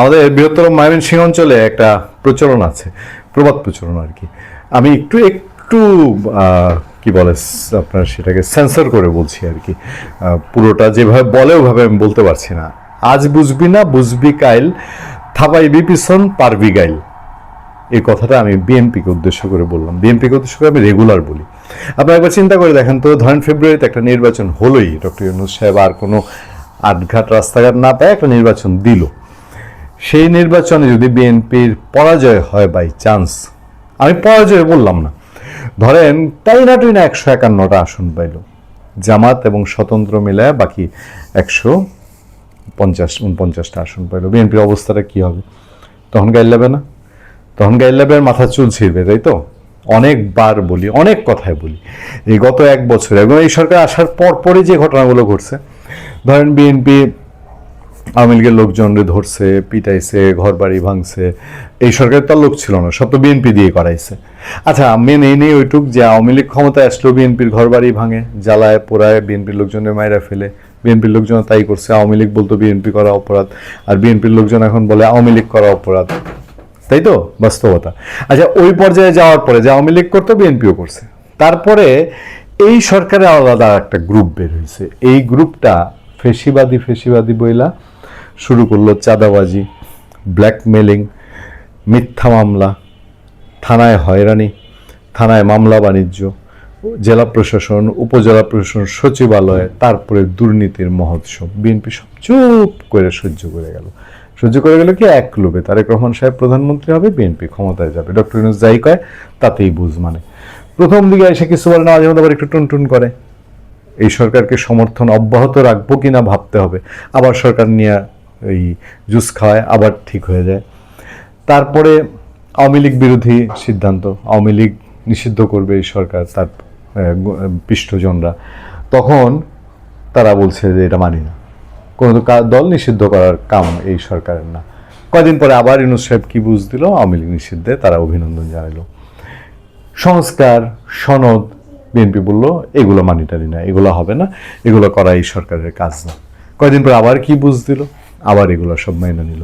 আমাদের বৃহত্তর ময়মনসিংহ অঞ্চলে একটা প্রচলন আছে, প্রবাদ প্রচলন আর কি। আমি একটু একটু কি বলে আপনার সেটাকে সেন্সার করে বলছি আর কি। পুরোটা যেভাবে বলে ওভাবে আমি বলতে পারছি না। আজ বুঝবি না, বুঝবি কাইল থাপাইবি পিছন পারবি গাইল। এই কথাটা আমি বিএনপিকে উদ্দেশ্য করে বললাম। বিএনপিকে উদ্দেশ্য করে আমি রেগুলার বলি। আপনারা একবার চিন্তা করে দেখেন তো, ধরেন ফেব্রুয়ারিতে একটা নির্বাচন হলোই। ডক্টর ইউনুস সাহেব আর কোনো আটঘাট রাস্তাঘাট না পায় একটা নির্বাচন দিল। সেই নির্বাচনে যদি বিএনপির পরাজয় হয় বাই চান্স আমি পরাজয় বললাম না। ধরেন তাই না টুই না একশো একান্নটা আসন পাইল। জামাত এবং স্বতন্ত্র মিলায় বাকি একশো পঞ্চাশ, উনপঞ্চাশটা আসন পাইল। বিএনপির অবস্থাটা কি হবে? তখন গাইল যাবে না। তখন গাইল্লাবের মাথা চুল ছিঁড়বে, তাই তো? অনেকবার বলি, অনেক কথায় বলি। এই গত এক বছর এবং এই সরকার আসার পর পরই যে ঘটনাগুলো ঘটছে, ধরেন বিএনপি আওয়ামী লীগের লোকজনরে ধরছে, পিটাইছে ঘর বাড়ি ভাঙছে। এই সরকারের তার লোক ছিল না, সব তো বিএনপি দিয়ে করাইছে। আচ্ছা মেন এই নেই ওইটুক যে আওয়ামী লীগ ক্ষমতায় আসলেও বিএনপির ঘর বাড়ি ভাঙে, জ্বালায়, পোড়ায়, বিএনপির লোকজনের মায়েরা ফেলে। বিএনপির লোকজন তাই করছে, আওয়ামী লীগ বলতো বিএনপি করা অপরাধ, আর বিএনপির লোকজন এখন বলে আওয়ামী লীগ করা অপরাধ। তাই তো? বাস্তবতা। আচ্ছা ওই পর্যায়ে যাওয়ার পরে যে আওয়ামী লীগ করতো, বিএনপিও করছে। তারপরে এই সরকারে আলাদা একটা গ্রুপ বের হয়েছে। এই গ্রুপটা ফেসিবাদী ফেসিবাদী বইলা শুরু করল চাঁদাবাজি ব্ল্যাকমেলিং মিথ্যা মামলা, থানায় হয়রানি, থানায় মামলা বাণিজ্য, জেলা প্রশাসন, উপজেলা প্রশাসন, সচিবালয়, তারপরে দুর্নীতির মহোৎসব। বিএনপি সব চুপ করে সহ্য করে গেল। সহ্য করে গেল কি? এক লোভে। তারেক রহমান সাহেব প্রধানমন্ত্রী হবে, বিএনপি ক্ষমতায় যাবে। ডক্টর ইউনুস যাই কয়, তাতেই বুঝ মানে। প্রথম দিকে এসে কিছু বলে না, মাঝে মধ্যে আবার একটু টুনটুন করে। এই সরকারকে সমর্থন অব্যাহত রাখব কিনা ভাবতে হবে। আবার সরকার নিয়ে এই জুস খাওয়ায়, আবার ঠিক হয়ে যায়। তারপরে আওয়ামী লীগ বিরোধী সিদ্ধান্ত, আওয়ামী লীগ নিষিদ্ধ করবে এই সরকার, তার পৃষ্ঠজনরা তখন তারা বলছে যে এটা মানি না। কোনো দল নিষিদ্ধ করার কাম এই সরকারের না। কয়দিন পরে আবার ইউনুস সাহেব কি বুঝ দিল? আওয়ামী লীগ নিষিদ্ধে তারা অভিনন্দন জানালো সংস্কার, সনদ, বিএনপি বলল, এগুলো মানি টানি না, এগুলো হবে না, এগুলো করা এই সরকারের কাজ না। কয়দিন পর আবার কি বুঝ দিল? আবার এগুলো সব মাইনে নিল।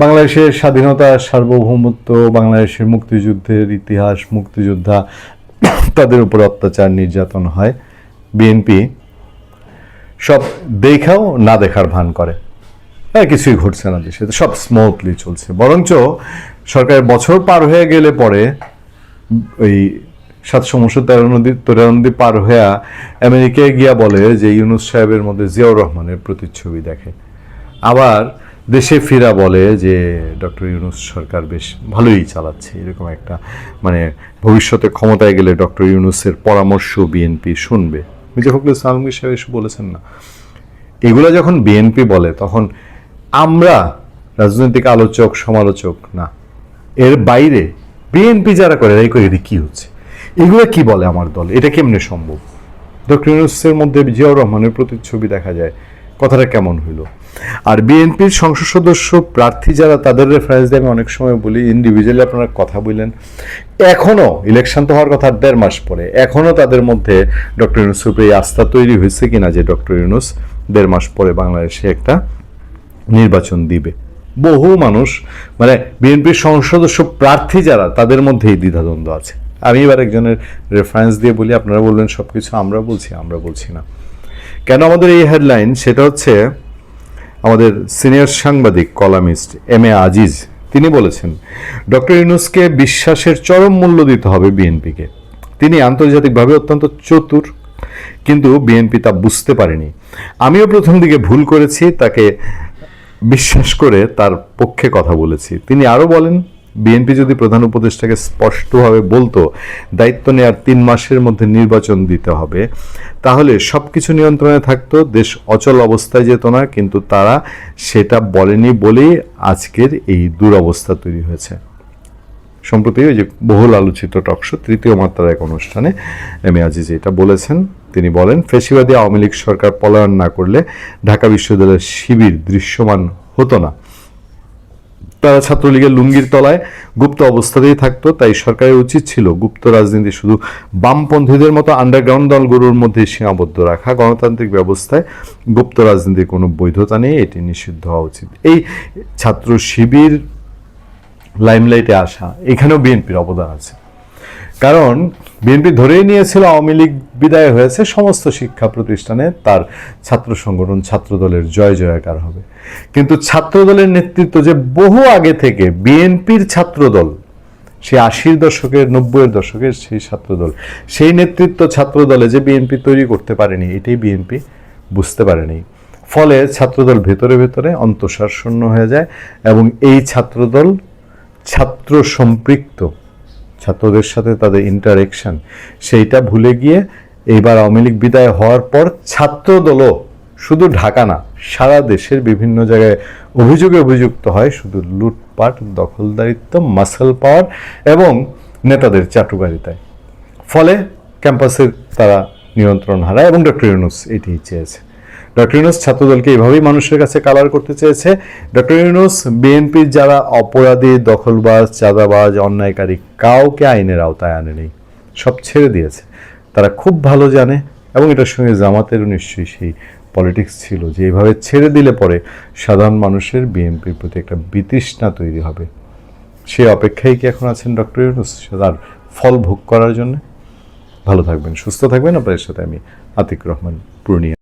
বাংলাদেশের স্বাধীনতা, সার্বভৌমত্ব, বাংলাদেশের মুক্তিযুদ্ধের ইতিহাস, মুক্তিযোদ্ধা, তাদের উপর অত্যাচার, নির্যাতন হয়। বিএনপি সব দেখাও না দেখার ভান করে। হ্যাঁ কিছুই ঘটছে না দেশে, সব স্মুথলি চলছে। বরঞ্চ সরকারের বছর পার হয়ে গেলে পরে ওই সাতশো উনশো তেরো নদী তেরো নদী পার হয়ে আমেরিকায় গিয়া বলে যে ইউনুস সাহেবের মধ্যে জিয়াউর রহমানের প্রতিচ্ছবি দেখে। আবার দেশে ফিরা বলে যে, ডক্টর ইউনুস সরকার বেশ ভালোই চালাচ্ছে। এরকম একটা মানে ভবিষ্যতে ক্ষমতায় গেলে ডক্টর ইউনুসের পরামর্শ বিএনপি শুনবে। মির্জা ফখরুল ইসলাম আলমগীর সাহেব এসে বলেছেন না। এগুলো যখন বিএনপি বলে, তখন আমরা রাজনৈতিক আলোচক, সমালোচক না। এর বাইরে বিএনপি যারা করে এই করে কী হচ্ছে? এগুলো কি বলে আমার দল? এটা কেমনে সম্ভব? ডক্টর ইউনুসের মধ্যে জিয়াউর রহমানের প্রতিচ্ছবি দেখা যায়, কথাটা কেমন হইল? আর বিএনপির সংসদ সদস্য প্রার্থী যারা, তাদের রেফারেন্স দিয়ে আমি অনেক সময় বলি ইন্ডিভিজুয়ালি আপনারা কথা বললেন। এখনও ইলেকশন তো হওয়ার কথা দেড় মাস পরে। এখনও তাদের মধ্যে ডক্টর ইউনুসের উপরে এই আস্থা তৈরি হয়েছে কিনা যে ডক্টর ইউনুস দেড় মাস পরে বাংলাদেশে একটা নির্বাচন দিবে। বহু মানুষ মানে বিএনপির সংসদ সদস্য প্রার্থী যারা, তাদের মধ্যেই দ্বিধাদ্বন্দ্ব আছে। আমি এবার একজনের রেফারেন্স দিয়ে বলি, আপনারা বলবেন সব কিছু আমরা বলছি আমরা বলছি না। কেন আমাদের এই হেডলাইন সেটা হচ্ছে আমাদের সিনিয়র সাংবাদিক, কলামিস্ট এম এ আজিজ, তিনি বলেছেন, ডক্টর ইউনুসকে বিশ্বাসের চরম মূল্য দিতে হবে বিএনপিকে। তিনি আন্তর্জাতিকভাবে অত্যন্ত চতুর, কিন্তু বিএনপি তা বুঝতে পারেনি। আমিও প্রথম দিকে ভুল করেছি, তাকে বিশ্বাস করে তার পক্ষে কথা বলেছি। তিনি আরও বলেন বিএনপি যদি প্রধান উপদেষ্টাকে স্পষ্টভাবে বলতো, দায়িত্ব নেওয়ার তিন মাসের মধ্যে নির্বাচন দিতে হবে, তাহলে সব কিছু নিয়ন্ত্রণে থাকতো, দেশ অচল অবস্থায় যেত না, কিন্তু তারা সেটা বলেনি বলেই আজকের এই দুরবস্থা তৈরি হয়েছে। সম্প্রতি ওই যে বহুল আলোচিত টকশো তৃতীয় মাত্রার এক অনুষ্ঠানে এম আজিজ এটা বলেছেন। তিনি বলেন, ফেসিবাদী আওয়ামী লীগ সরকার পলায়ন না করলে ঢাকা বিশ্ববিদ্যালয়ের শিবির দৃশ্যমান হতো না। তারা ছাত্রলীগের লুঙ্গির তলায় গুপ্ত অবস্থাতেই থাকতো, তাই সরকারের উচিত ছিল গুপ্ত রাজনীতি শুধু বামপন্থীদের মতো আন্ডারগ্রাউন্ড দলগুলোর মধ্যে সীমাবদ্ধ রাখা। গণতান্ত্রিক ব্যবস্থায় গুপ্ত রাজনীতির কোনো বৈধতা নেই, এটি নিষিদ্ধ হওয়া উচিত। এই ছাত্র শিবির লাইমলাইটে আসা, এখানেও বিএনপির অবদান আছে। কারণ বিএনপি ধরেই নিয়েছিল আওয়ামী লীগ বিদায় হয়েছে সমস্ত শিক্ষা প্রতিষ্ঠানে, তার ছাত্র সংগঠন ছাত্রদলের জয় জয়াকার হবে। কিন্তু ছাত্রদলের নেতৃত্ব যে বহু আগে থেকে বিএনপির ছাত্রদল সেই আশির দশকের নব্বইয়ের দশকের সেই ছাত্রদল, সেই নেতৃত্ব ছাত্রদলে যে বিএনপি তৈরি করতে পারেনি, এটাই বিএনপি বুঝতে পারেনি। ফলে ছাত্রদল ভেতরে ভেতরে অন্তঃসার শূন্য হয়ে যায় এবং এই ছাত্রদল ছাত্র সম্পৃক্ত ছাত্রদের সাথে তাদের ইন্টারেকশন সেইটা ভুলে গিয়ে এইবার আওয়ামী লীগ বিদায় হওয়ার পর ছাত্রদলও শুধু ঢাকা না, সারা দেশের বিভিন্ন জায়গায় অভিযোগে অভিযুক্ত হয়, শুধু লুটপাট, দখলদারিত্ব মাসেল পাওয়ার এবং নেতাদের চাটুকারিতায়। ফলে ক্যাম্পাসের তারা নিয়ন্ত্রণ হারায় এবং ডক্টর ইউনুস এটিই চেয়েছে ডক্টর ইউনুস ছাত্রদলকে এভাবেই মানুষের কাছে কালার করতে চেয়েছে। ডক্টর ইউনুস, বিএনপির যারা অপরাধী, দখলবাজ, চাঁদাবাজ, অন্যায়কারী, কাউকে আইনের আওতায় আনেনি, সব ছেড়ে দিয়েছে। তারা খুব ভালো জানে এবং এটার সঙ্গে জামাতেরও নিশ্চয়ই সেই পলিটিক্স ছিল যে এভাবে ছেড়ে দিলে পরে সাধারণ মানুষের বিএনপির প্রতি একটা বিতৃষ্ণা তৈরি হবে। সে অপেক্ষায় কি এখন আছেন ডক্টর ইউনুস? তার ফল ভোগ করার জন্য? ভালো থাকবেন, সুস্থ থাকবেন। আপনাদের সাথে আমি আতিক রহমান পূর্ণিয়া